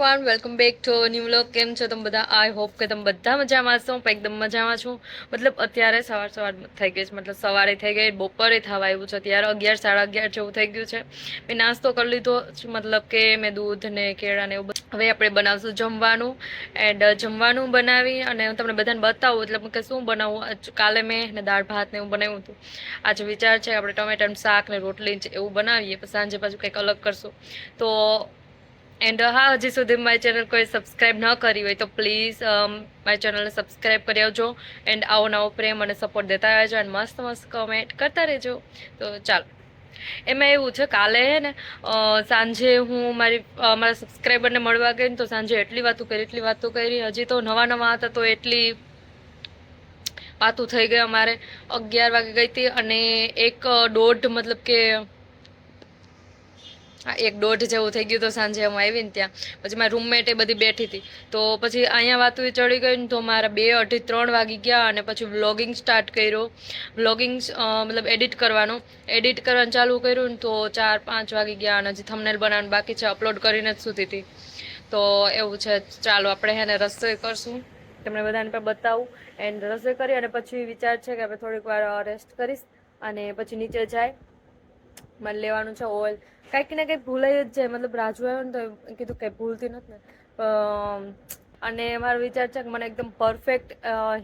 Everyone welcome back to new vlog કેમ છો તમે બધા? આઈ હોપ કે તમે બધા મજામાં છો હું એકદમ મજામાં છું. મતલબ અત્યારે સવાર સવાર થઈ ગઈ છે. મતલબ સવારે થઈ ગઈ, બપોરે થવા આવ્યું છે. અત્યારે અગિયાર, સાડા અગિયાર જેવું થઈ ગયું છે. મેં નાસ્તો કરી લીધો. મતલબ કે મેં દૂધ ને કેળા ને એવું હવે આપણે બનાવશું જમવાનું. એન્ડ જમવાનું બનાવી અને હું તમને બધાને બતાવું એટલે કે શું બનાવું. કાલે મેં ને દાળ, ભાત ને એવું બનાવ્યું હતું. આજે વિચાર છે આપણે ટમેટાનું શાક ને રોટલી એવું બનાવીએ. પછી સાંજે પાછું કંઈક અલગ કરશું. તો એન્ડ હા, હજી સુધી મારી ચેનલ કોઈ સબસ્ક્રાઈબ ન કરી હોય તો પ્લીઝ મારી ચેનલને સબસ્ક્રાઈબ કરી આવજો. એન્ડ આવો નવો પ્રેમ અને સપોર્ટ દેતા રહેજો અને મસ્ત મસ્ત કમેન્ટ કરતા રહેજો. તો ચાલો. એમાં એવું છે, કાલે હે ને સાંજે હું મારી મારા સબસ્ક્રાઈબરને મળવા ગઈ ને તો સાંજે એટલી વાતો કરી, એટલી વાતો કરી. હજી તો નવા નવા હતા તો એટલી વાતું થઈ ગઈ અમારે. અગિયાર વાગે ગઈ હતી અને એક દોઢ મતલબ કે હા, એક દોઢ જેવું થઈ ગયું તો સાંજે હું આવી ને ત્યાં. પછી મારી રૂમમેટ એ બધી બેઠી હતી. તો પછી અહીંયા વાતું ચડી ગઈ તો મારા બે અઢી ત્રણ વાગી ગયા અને પછી વ્લોગિંગ સ્ટાર્ટ કર્યો. વ્લોગિંગ મતલબ એડિટ કરવાનું. એડિટ કરવાનું ચાલુ કર્યું તો ચાર પાંચ વાગી ગયા અને હજી થમનેલ બનાવવાનું બાકી છે. અપલોડ કરીને જ સૂતી હતી. તો એવું છે. ચાલો, આપણે હેને રસોઈ કરશું. તમને બધાને પણ બતાવું. એન્ડ રસોઈ કરી અને પછી વિચાર છે કે આપણે થોડીક વાર રેસ્ટ કરીશ અને પછી નીચે જાય. મારે લેવાનું છે ઓઇલ કંઈક ને કંઈક ભૂલાઈ જ જાય. મતલબ રાજુ આવ્યો ને તો કીધું કંઈ ભૂલતી નથી ને. અને મારો વિચાર છે કે મને એકદમ પરફેક્ટ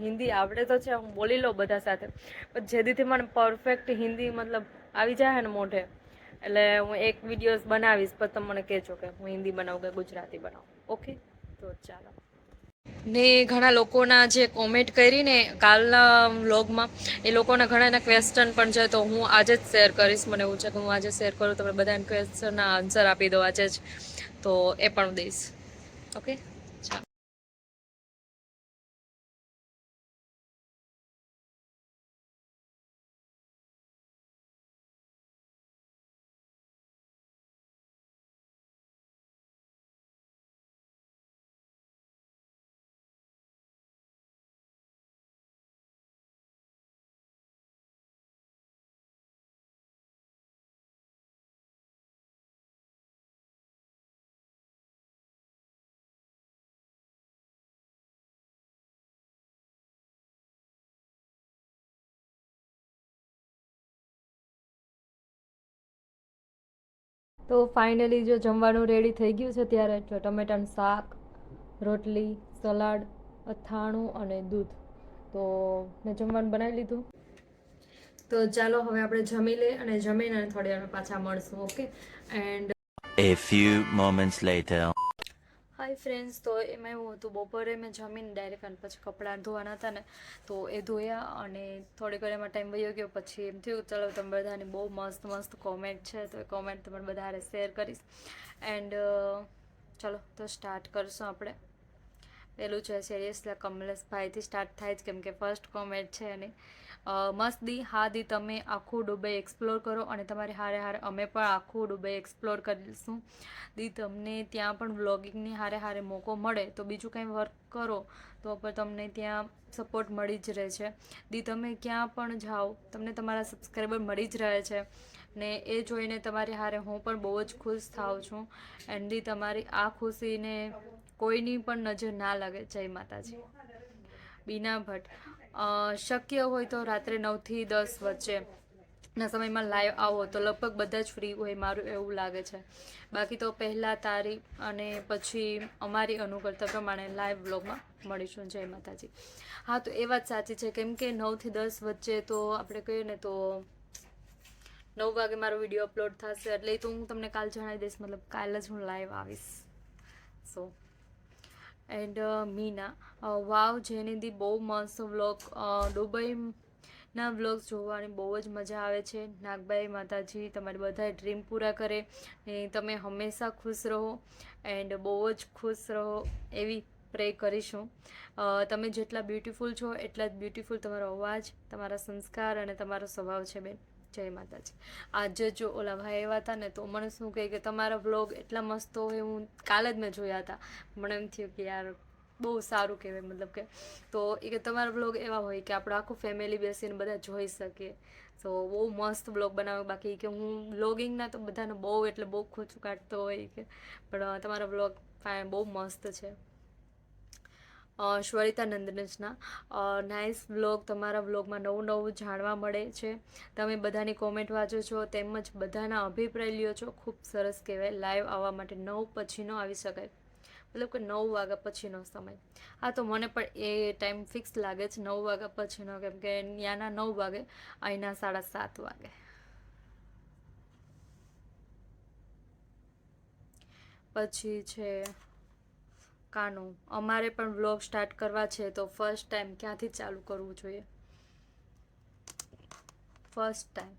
હિન્દી આવડે તો છે હું બોલી લઉં બધા સાથે. પણ જેથી મને પરફેક્ટ હિન્દી મતલબ આવી જાય ને મોઢે, એટલે હું એક વિડીયોઝ બનાવીશ, પણ તમે મને કહેજો કે હું હિન્દી બનાવું કે ગુજરાતી બનાવું. ઓકે તો ચાલો. ને ઘણા લોકોના જે કોમેન્ટ કરીને કાલના વ્લોગમાં એ લોકોના ઘણા એના ક્વેશ્ચન પણ છે, તો હું આજે જ શેર કરીશ. મને એવું છે કે હું આજે શેર કરું તમે બધા ક્વેશ્ચનના આન્સર આપી દો આજે જ. તો એ પણ દઈશ. ઓકે તો ફાઇનલી જો જમવાનું રેડી થઈ ગયું છે ત્યારે જો ટમેટાનું શાક, રોટલી, સલાડ, અથાણું અને દૂધ. તો મેં જમવાનું બનાવી લીધું. તો ચાલો હવે આપણે જમી લઈએ અને જમીને થોડી વાર પાછા મળશું okay and A few moments later. Hi friends તો એમાં એવું હતું, બપોરે મેં જમીને ડાયરેક્ટ અને પછી કપડાં ધોવાના હતા ને, તો એ ધોયા અને થોડીક વાર એમાં ટાઈમ વયો ગયો, પછી એમ થયું, ચલો, તમે બધાની બહુ મસ્ત મસ્ત કોમેન્ટ છે, તો એ કોમેન્ટ તમારે બધા શેર કરીશ. એન્ડ ચલો, તો સ્ટાર્ટ કરશું આપણે. પેલું છે સિરિયસલી કમલેશભાઈથી સ્ટાર્ટ થાય જ, કેમ કે ફર્સ્ટ કોમેન્ટ છે એની. મસ્ત દી. હા દી, તમે આખું દુબઈ એક્સપ્લોર કરો અને તમારે હારે હારે અમે પણ આખું દુબઈ એક્સપ્લોર કરીશું. દી, તમને ત્યાં પણ વ્લોગિંગની હારે હારે મોકો મળે. તો બીજું કંઈ વર્ક કરો, તો પણ તમને ત્યાં સપોર્ટ મળી જ રહે છે. દી, તમે ક્યાં પણ જાઓ, તમને તમારા સબસ્ક્રાઈબર મળી જ રહે છે. ને એ જોઈને તમારી હારે હું પણ બહુ જ ખુશ થાઉં છું. એન્ડ દી, તમારી આ ખુશીને કોઈની પણ નજર ના લાગે. જય માતાજી. બીના ભટ્ટ. શક્ય હોય તો રાત્રે નવથી દસ વચ્ચે ના સમયમાં લાઈવ આવો તો લગભગ બધા જ ફ્રી હોય મારું એવું લાગે છે. બાકી તો પહેલાં તારી અને પછી અમારી અનુકૂળતા પ્રમાણે લાઈવ બ્લોગમાં મળીશું. જય માતાજી. હા, તો એ વાત સાચી છે. કેમ કે નવથી દસ વચ્ચે તો આપણે કહીએ ને તો નવ વાગે મારો વીડિયો અપલોડ થશે એટલે તો હું તમને કાલ જણાવી દઈશ. મતલબ કાલે જ હું લાઈવ આવીશ. સો એન્ડ મીના. વાવ જેનીદી બહુ મસ્ત વ્લોગ. દુબઈના વ્લોગ્સ જોવાની બહુ જ મજા આવે છે. નાગબાઈ માતાજી, તમારી બધા ડ્રીમ પૂરા કરે. તમે હંમેશા ખુશ રહો એન્ડ બહુ જ ખુશ રહો એવી પ્રે કરીશું. તમે જેટલા બ્યુટીફુલ છો, એટલા જ બ્યુટીફુલ તમારો અવાજ, તમારા સંસ્કાર અને તમારો સ્વભાવ છે, બેન. જય માતાજી. આજે જો ઓલા ભાઈ આવ્યા હતા ને તો મને શું કહે કે તમારા વ્લોગ એટલા મસ્ત હોય હું કાલે જ મેં જોયા હતા. મને એમ થયું કે યાર બહુ સારું કહેવાય મતલબ કે. તો એ કે તમારા બ્લોગ એવા હોય કે આપણે આખું ફેમિલી બેસીને બધા જોઈ શકીએ તો બહુ મસ્ત બ્લોગ બનાવે. બાકી કે હું બ્લોગિંગના તો બધાને બહુ એટલે બહુ ખોચું કાઢતો હોય કે. પણ તમારા બ્લોગ બહુ મસ્ત છે. શ્વરિતા નંદનજના નાઇસ બ્લોગ તમારા બ્લોગમાં નવું નવું જાણવા મળે છે. તમે બધાની કોમેન્ટ વાંચો છો, તેમજ બધાના અભિપ્રાય લ્યો છો. ખૂબ સરસ કહેવાય લાઈવ આવવા માટે નવ પછીનો આવી શકાય. મતલબ કે નવ વાગ્યા પછીનો સમય. હા, તો મને પણ એ ટાઈમ ફિક્સ લાગે છે, નવ વાગ્યા પછીનો. કેમ કે ત્યાંના નવ વાગે, અહીંના સાડા સાત વાગે. પછી છે કાનો, અમારે પણ વ્લોગ સ્ટાર્ટ કરવા છે, તો ફર્સ્ટ ટાઈમ ક્યાંથી ચાલુ કરવું જોઈએ? ફર્સ્ટ ટાઈમ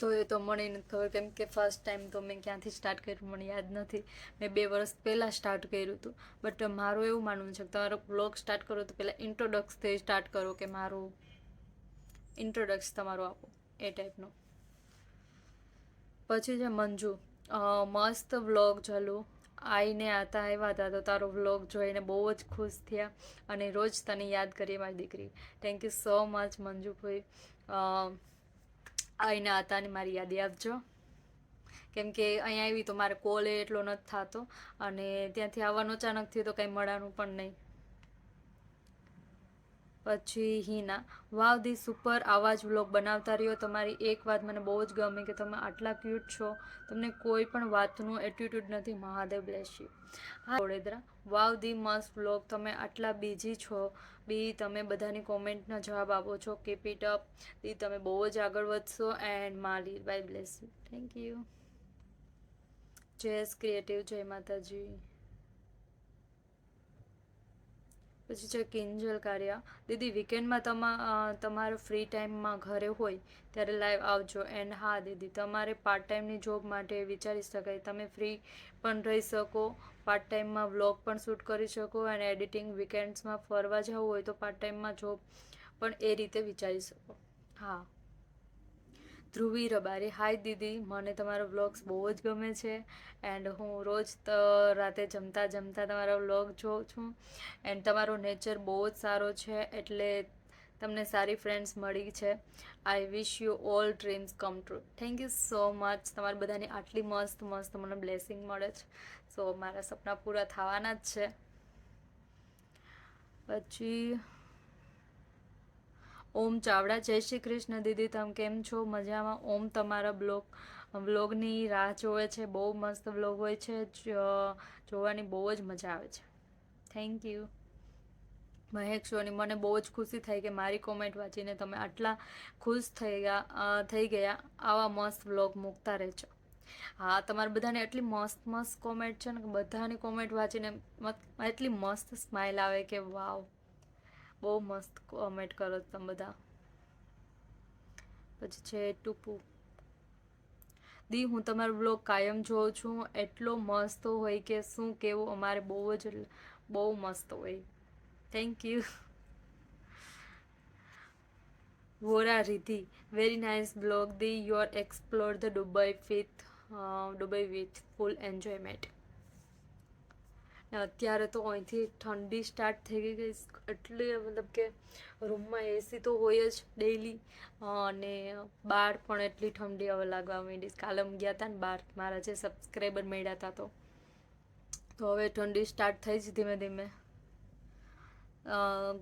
તો એ તો મને નથી ખબર, કેમ કે ફર્સ્ટ ટાઈમ તો મેં ક્યાંથી સ્ટાર્ટ કર્યું મને યાદ નથી. મેં બે વર્ષ પહેલાં સ્ટાર્ટ કર્યું હતું. બટ મારું એવું માનવું છે કે તમારો બ્લોગ સ્ટાર્ટ કરો તો પહેલાં ઇન્ટ્રોડક્સથી સ્ટાર્ટ કરો કે મારું ઇન્ટ્રોડક્સ તમારું આપો, એ ટાઈપનું પછી છે મંજુ. મસ્ત વ્લોગ ચાલુ. આઈને આતા આવ્યા હતા તો તારો વ્લોગ જોઈને બહુ જ ખુશ થયા અને રોજ તને યાદ કરીએ મારી દીકરી. Thank you so much Manjubhai. આઈને આતાને મારી યાદી આપજો. કેમ કે અહીંયા આવી તો મારે કોલ એટલો નથી થતો અને ત્યાંથી આવવાનું અચાનક થયું તો કંઈ મળવાનું પણ નહીં. પછી હિના, વાવ ધી સુપર આવા જ વ્લોગ બનાવતા રહ્યો. તમારી એક વાત મને બહુ જ ગમી કે તમે આટલા ક્યુટ છો. તમને કોઈ પણ વાતનું એટીટ્યુડ નથી. મહાદેવ બ્લેસ હા, વડોદરા, વાવ ધી મસ્ત વ્લોગ. તમે આટલા બીજી છો. બી, તમે બધાની કોમેન્ટના જવાબ આપો છો. કીપ ઇટ અપ દી તમે બહુ જ આગળ વધશો. And Mali bye bless you thank you જયસ creative જય માતાજી. પછી છે કિંજલ કાર્યા, દીદી વીકેન્ડમાં તમા તમારો ફ્રી ટાઈમમાં ઘરે હોય ત્યારે લાઈવ આવજો. એન્ડ હા, દીદી, તમારે પાર્ટ ટાઈમની જોબ માટે વિચારી શકાય. તમે ફ્રી પણ રહી શકો પાર્ટ ટાઈમમાં વ્લોગ પણ શૂટ કરી શકો અને એડિટિંગ વીકેન્ડ્સમાં ફરવા જવું હોય તો પાર્ટ ટાઈમમાં જોબ પણ એ રીતે વિચારી શકો. હા. ધ્રુવી રબારી. હાય દીદી, મને તમારો વ્લોગ્સ બહુ જ ગમે છે એન્ડ હું રોજ રાતે જમતા જમતા તમારો વ્લોગ જોઉં છું એન્ડ તમારો નેચર બહુ જ સારો છે એટલે તમને સારી ફ્રેન્ડ્સ મળી છે. I wish you all dreams come true thank you so much તમારી બધાની આટલી મસ્ત મસ્ત મને બ્લેસિંગ મળે છે. સો મારા સપના પૂરા થવાના જ છે. પછી ઓમ ચાવડા, જય શ્રી કૃષ્ણ. દીદી, તમે કેમ છો? મજામાં? ઓમ તમારા બ્લોગ વ્લોગની રાહ જોવે છે. બહુ મસ્ત વ્લોગ હોય છે. જોવાની બહુ જ મજા આવે છે. થેન્ક યુ મહેક સોની, મને બહુ જ ખુશી થઈ કે મારી કોમેન્ટ વાંચીને તમે આટલા ખુશ થઈ ગયા થઈ ગયા. આવા મસ્ત વ્લોગ મૂકતા રહેજો. હા, તમારે બધાને એટલી મસ્ત મસ્ત કોમેન્ટ છે ને બધાની કોમેન્ટ વાંચીને એટલી મસ્ત સ્માઇલ આવે કે વાવ. બહુ મસ્ત કોમેન્ટ કરો તમે બધા. પછી છે ટુપુ. દી, હું તમારો બ્લોગ કાયમ જોઉં છું. એટલો મસ્ત હોય કે શું કેવું, અમારે બહુ જ બહુ મસ્ત હોય. Thank you Vora Riddhi. Very nice blog દી. Your explore the Dubai with Dubai with full enjoyment અત્યારે તો અહીંથી ઠંડી સ્ટાર્ટ થઈ ગઈ ગઈ. એટલી મતલબ કે રૂમમાં એસી તો હોય જ ડેઈલી અને બહાર પણ એટલી ઠંડી હવે લાગવા માંડી. કાલે ગયા હતા ને બહાર. મારા જે સબસ્ક્રાઈબર મળ્યા હતા તો. તો હવે ઠંડી સ્ટાર્ટ થઈ જ ધીમે ધીમે.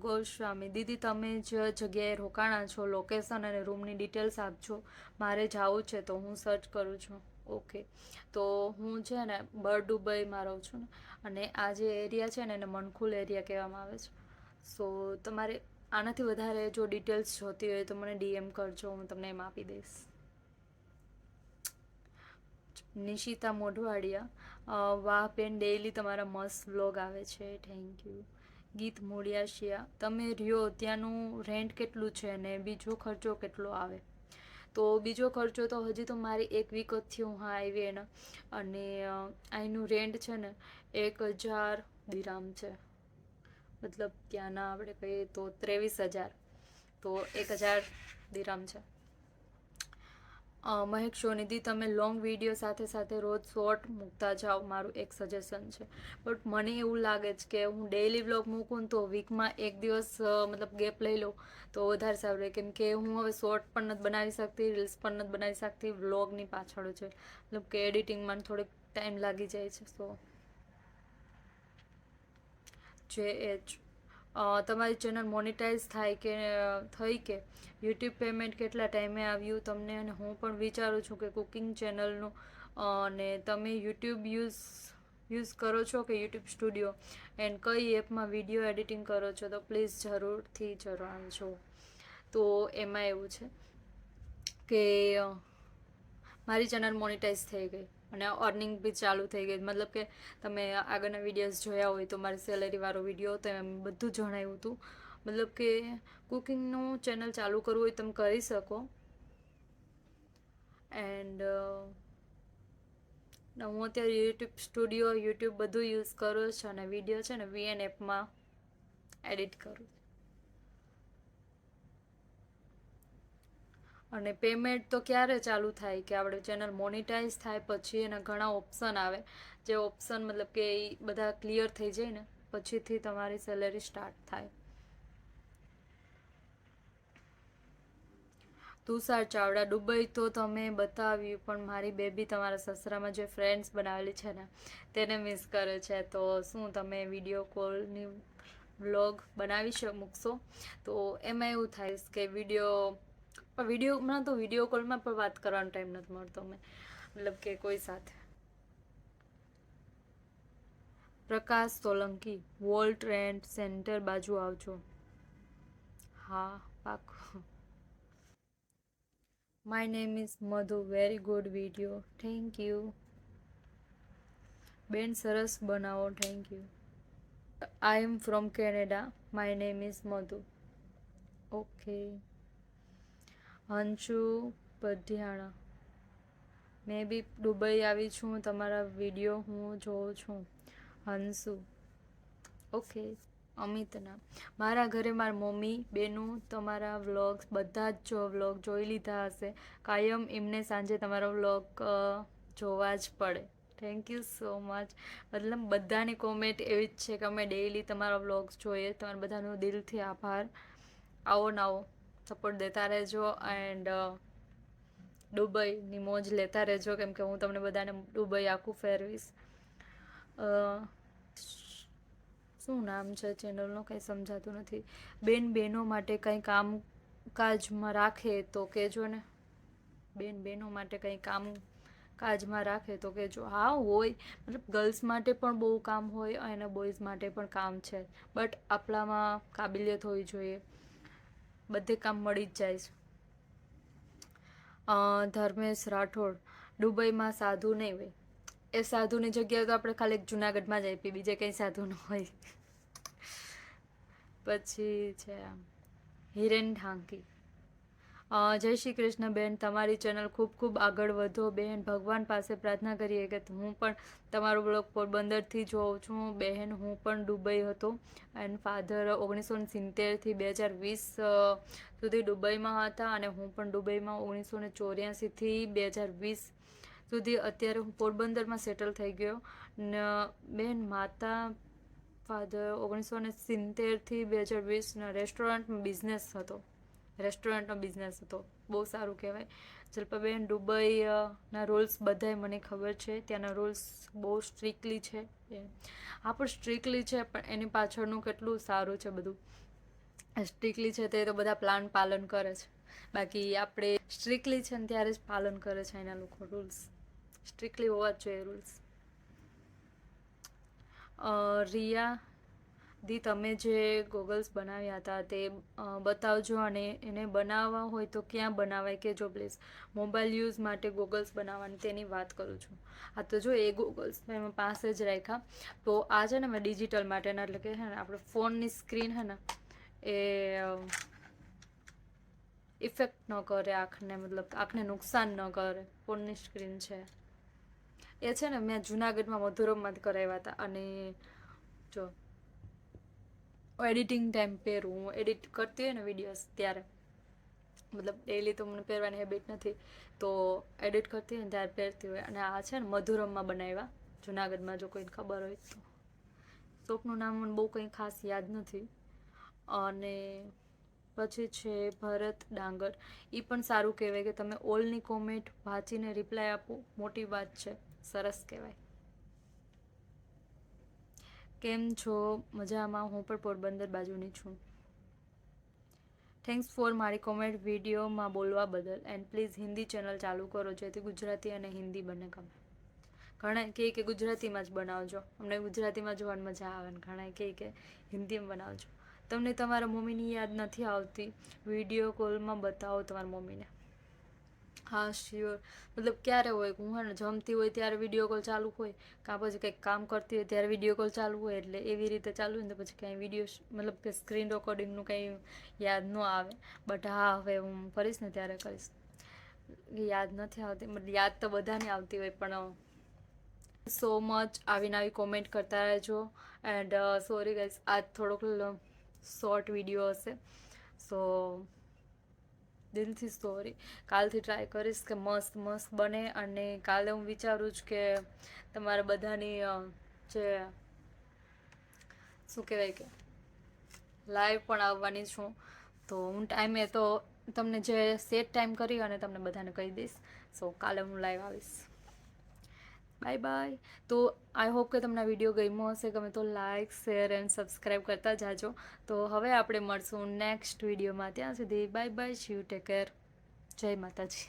ગોસ્વામી, દીદી તમે જે જગ્યાએ રોકાણા છો? લોકેશન અને રૂમની ડિટેલ્સ આપજો. મારે જવું છે તો હું સર્ચ કરું છું. ઓકે તો હું છે ને બર દુબઈમાં રહું છું ને. અને આ જે એરિયા છે ને એને મનખુલ એરિયા કહેવામાં આવે છે. સો તમારે આનાથી વધારે જો ડિટેલ્સ જોતી હોય તો મને ડીએમ કરજો, હું તમને એમ આપી દઈશ. નિશિતા મોઢવાડિયા વાહ બેન ડેઈલી તમારા મસ્ત વ્લોગ આવે છે થેન્ક યુ ગીત મોડિયાશિયા તમે રહ્યો, ત્યાંનું રેન્ટ કેટલું છે અને બીજો ખર્ચો કેટલો આવે? તો બીજો ખર્ચો તો હજી તો મારી એક વીક જ થયું, હા આવી એના. અને અહીંનું રેન્ટ છે ને એક હજાર દિરામ છે. મતલબ ત્યાંના આપણે કહીએ તો ત્રેવીસ હજાર. તો એક હજાર દિરામ છે. મહેક સોનિધિ તમે લોંગ વીડિયો સાથે સાથે રોજ શોર્ટ મૂકતા જાઓ, મારું એક સજેશન છે. બટ મને એવું લાગે છે કે હું ડેઇલી વ્લોગ મૂકું તો વીકમાં એક દિવસ મતલબ ગેપ લઈ લઉં, તો વધારે સારું રહે. કેમ કે હું હવે શોર્ટ પણ નથી બનાવી શકતી રીલ્સ પણ નથી બનાવી શકતી વ્લોગની પાછળ છે મતલબ કે એડિટિંગમાં થોડીક ટાઈમ લાગી જાય છે સો જે એચ તમારી ચેનલ મોનિટાઈઝ થાય કે થઈ કે, યુટ્યુબ પેમેન્ટ કેટલા ટાઈમે આવ્યું તમને અને હું પણ વિચારું છું કે કુકિંગ ચેનલનું અને તમે યુટ્યુબ યુઝ યુઝ કરો છો કે યુટ્યુબ સ્ટુડિયો? એન્ડ કઈ એપમાં વીડિયો એડિટિંગ કરો છો? તો પ્લીઝ જરૂરથી જણાવજો. તો એમાં એવું છે કે મારી ચેનલ મોનિટાઈઝ થઈ ગઈ. અને અર્નિંગ બી ચાલુ થઈ ગઈ. મતલબ કે તમે આગળના વિડીયોઝ જોયા હોય તો મારી સેલેરીવાળો વીડિયો તો એમ બધું જણાવ્યું હતું. મતલબ કે કુકિંગનું ચેનલ ચાલુ કરવું હોય તમે કરી શકો. એન્ડ હું અત્યારે યુટ્યુબ સ્ટુડિયો યુટ્યુબ બધું યુઝ કરું છું અને વીડિયો છે ને વીએન એપમાં એડિટ કરું અને પેમેન્ટ તો ક્યારે ચાલુ થાય કે આપણે ચેનલ મોનિટાઈઝ થાય પછી એના ઘણા ઓપ્શન આવે. જે ઓપ્શન મતલબ કે એ બધા ક્લિયર થઈ જાય ને, પછીથી તમારી સેલેરી સ્ટાર્ટ થાય. તુષાર ચાવડા, દુબઈ તો તમે બતાવ્યું, પણ મારી બેબી તમારા સસરામાં જે ફ્રેન્ડ્સ બનાવેલી છે ને, તેને મિસ કરે છે. તો શું તમે વીડિયો કોલની વ્લોગ બનાવી મૂકશો? તો એમાં એવું થાય કે વીડિયો પણ વિડીયોમાં તો વીડિયો કોલમાં પણ વાત કરવાનો ટાઈમ નથી મળતો મેં. મતલબ કે કોઈ સાથે. Prakash Solanki wall trend centre બાજુ આવજો. હા પાકું my name is Madhu very good video thank you બેન, સરસ બનાવો. Thank you I am from Canada my name is Madhu okay Hanshu Padhiyana. મેં બી દુબઈ આવી છું, તમારા વીડિયો હું જોઉં છું. હંસુ. ઓકે અમિતના. મારા ઘરે મારા મમ્મી, બેનું, તમારા વ્લોગ્સ, બધા જ જો વ્લોગ જોઈ લીધા હશે. કાયમ એમને સાંજે તમારો વ્લોગ જોવા જ પડે. થેન્ક યુ સો મચ મતલબ બધાની કોમેન્ટ એવી જ છે કે અમે ડેઈલી તમારા વ્લોગ્સ જોઈએ. તમારા બધાનો દિલથી આભાર. આવો ને આવો. સપોર્ટ દેતા રહેજો એન્ડ દુબઈની મોજ લેતા રહેજો કેમ કે હું તમને બધાને દુબઈ આખું ફેરવીશ. શું નામ છે ચેનલનું કંઈ સમજાતું નથી. બેન બહેનો માટે કંઈ કામકાજમાં રાખે તો કહેજો ને. બેન બહેનો માટે કંઈ કામ કાજમાં રાખે તો કહેજો. હા, હોય. મતલબ ગર્લ્સ માટે પણ બહુ કામ હોય અને બોયઝ માટે પણ કામ છે. બટ આપણામાં કાબિલિયત હોવી જોઈએ. બધે કામ મળી જ જાય છે. ધર્મેશ રાઠોડ, દુબઈમાં સાધુ નહીં હોય. એ સાધુની જગ્યાએ તો આપણે ખાલી જુનાગઢમાં જ આપી બીજે કંઈ સાધુ ન હોય. પછી છે હિરેન ઢાંકી. જય શ્રી કૃષ્ણ બેન, તમારી ચેનલ ખૂબ ખૂબ આગળ વધો. બહેન ભગવાન પાસે પ્રાર્થના કરીએ કે હું પણ તમારો બ્લોગ પોરબંદરથી જોઉં છું. બહેન હું પણ દુબઈ હતો એન્ડ ફાધર ઓગણીસો સિત્તેરથી બે હજાર વીસ સુધી દુબઈમાં હતા અને હું પણ દુબઈમાં ઓગણીસો ને ચોર્યાસીથી બે હજાર વીસ સુધી અત્યારે હું પોરબંદરમાં સેટલ થઈ ગયો. ને, બેન, માતા, ફાધર ઓગણીસો ને સિત્તેરથી બે હજાર વીસના રેસ્ટોરન્ટમાં બિઝનેસ હતો. રેસ્ટોરન્ટનો બિઝનેસ હતો. બહુ સારું કહેવાય. જલ્પાબેન દુબઈના રૂલ્સ બધાય મને ખબર છે. ત્યાંના રૂલ્સ બહુ સ્ટ્રિકલી છે. હા, પણ સ્ટ્રિકલી છે, પણ એની પાછળનું કેટલું સારું છે બધું. સ્ટ્રિકલી છે તે તો બધા પ્લાન પાલન કરે છે. બાકી આપણે સ્ટ્રિકલી છે ને ત્યારે જ પાલન કરે છે એના લોકો રૂલ્સ. સ્ટ્રિકલી હોવા જ જોઈએ રૂલ્સ. રિયા દી તમે જે ગોગલ્સ બનાવ્યા હતા તે બતાવજો અને એને બનાવવા હોય તો ક્યાં બનાવાય કે જો પ્લીઝ મોબાઈલ યુઝ માટે ગોગલ્સ બનાવવાની તેની વાત કરું છું. આ તો જો એ ગોગલ્સ મેં પાસે જ રાખ્યા. તો આ છે ને મેં ડિજિટલ માટેના, એટલે કે છે ને આપણે ફોનની સ્ક્રીન છે ને એ ઇફેક્ટ ન કરે, આંખને મતલબ આંખને નુકસાન ન કરે. ફોનની સ્ક્રીન છે. એ છે ને મેં જુનાગઢમાં મધુરમમાં કરાવ્યા હતા અને જો એડિટિંગ ટાઈમ પહેરું હું એડિટ કરતી હોય ને વિડીયોઝ ત્યારે. મતલબ ડેલી તો મને પહેરવાની હેબિટ નથી. તો એડિટ કરતી હોય ને ત્યારે પહેરતી હોય. અને આ છે ને મધુરમમાં બનાવ્યા. જુનાગઢમાં જો કોઈને ખબર હોય તો. શોપનું નામ મને બહુ કંઈ ખાસ યાદ નથી. અને પછી છે ભરત ડાંગર. એ પણ સારું કહેવાય કે તમે ઓલની કોમેન્ટ વાંચીને રિપ્લાય આપો. મોટી વાત છે. સરસ કહેવાય. કેમ છો? મજામાં? હું પણ પોરબંદર બાજુની છું. થેન્ક્સ ફોર મારી કોમેન્ટ વિડીયોમાં બોલવા બદલ. એન્ડ પ્લીઝ હિન્દી ચેનલ ચાલુ કરો, જેથી ગુજરાતી અને હિન્દી બંને ગમે. ઘણા કહે કે ગુજરાતીમાં જ બનાવજો. અમને ગુજરાતીમાં જોવાની મજા આવે ને ઘણા કહે કે હિન્દીમાં બનાવજો. તમને તમારા મમ્મીની યાદ નથી આવતી? વીડિયો કોલમાં બતાવો તમારા મમ્મીને. હા શ્યોર મતલબ ક્યારે હોય હું હે ને જમતી હોય ત્યારે વીડિયો કોલ ચાલુ હોય કાં પછી કંઈક કામ કરતી હોય ત્યારે વીડિયો કોલ ચાલુ હોય એટલે એવી રીતે ચાલુ હોય ને પછી કાંઈ વીડિયો મતલબ કે સ્ક્રીન રેકોર્ડિંગનું કંઈ યાદ ન આવે. બટ હા, હવે હું કરીશ ને ત્યારે કરીશ. યાદ નથી આવતી. મતલબ યાદ તો બધાને આવતી હોય, પણ સો મચ આવીને આવી કોમેન્ટ કરતા રહેજો. એન્ડ સોરી ગાઈઝ આજ થોડોક શોર્ટ વીડિયો હશે. સો દિલથી સોરી કાલથી ટ્રાય કરીશ કે મસ્ત મસ્ત બને અને કાલે હું વિચારું છું કે તમારા બધાની જે, શું કહેવાય કે લાઈવ પણ આવવાની છું. તો હું ટાઈમે તો તમને જે સેટ ટાઈમ કરી અને તમને બધાને કહી દઈશ. સો કાલે હું લાઈવ આવીશ. Bye bye. તો આઈ હોપ કે તમને વીડિયો ગમ્યો હશે, ગમે તો લાઇક શેર એન્ડ સબસ્ક્રાઈબ કરતા જાજો. તો હવે આપણે મળશું નેક્સ્ટ વિડીયોમાં ત્યાં સુધી bye bye Shiv take care જય માતાજી.